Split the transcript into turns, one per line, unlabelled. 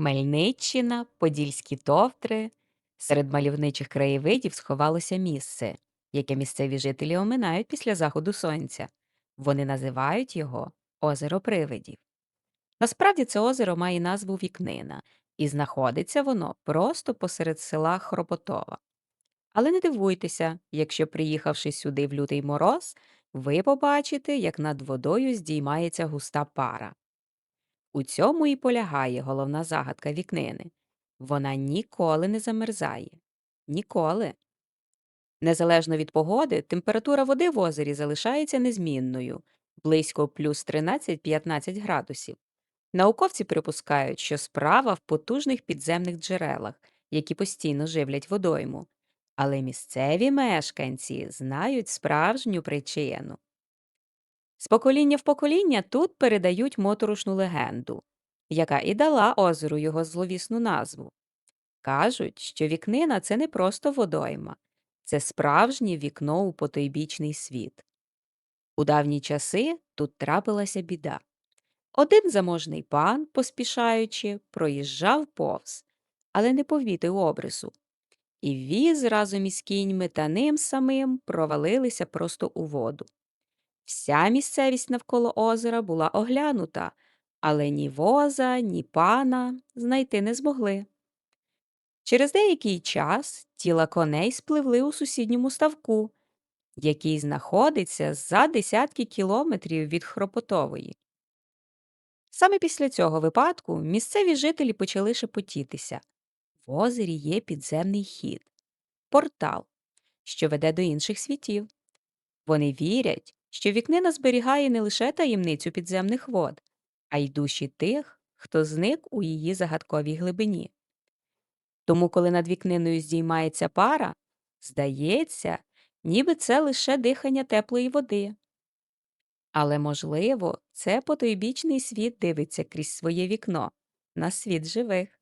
Хмельниччина, Подільські товтри. Серед мальовничих краєвидів сховалося місце, яке місцеві жителі оминають після заходу сонця. Вони називають його озеро привидів. Насправді це озеро має назву Вікнина, і знаходиться воно просто посеред села Хроботова. Але не дивуйтеся, якщо, приїхавши сюди в лютий мороз, ви побачите, як над водою здіймається густа пара. У цьому і полягає головна загадка вікнини. Вона ніколи не замерзає. Ніколи. Незалежно від погоди, температура води в озері залишається незмінною близько плюс 13-15 градусів. Науковці припускають, що справа в потужних підземних джерелах, які постійно живлять водойму. Але місцеві мешканці знають справжню причину. З покоління в покоління тут передають моторошну легенду, яка і дала озеру його зловісну назву. Кажуть, що вікнина це не просто водойма, це справжнє вікно у потойбічний світ. У давні часи тут трапилася біда. Один заможний пан, поспішаючи, проїжджав повз, але не повітив обрису. І віз разом із кіньми та ним самим провалилися просто у воду. Вся місцевість навколо озера була оглянута, але ні воза, ні пана знайти не змогли. Через деякий час тіла коней спливли у сусідньому ставку, який знаходиться за десятки кілометрів від Хропотової. Саме після цього випадку місцеві жителі почали шепотітися. В озері є підземний хід, портал, що веде до інших світів. Вони вірять, що вікнина зберігає не лише таємницю підземних вод, а й душі тих, хто зник у її загадковій глибині. Тому, коли над вікниною здіймається пара, здається, ніби це лише дихання теплої води. Але, можливо, це потойбічний світ дивиться крізь своє вікно на світ живих.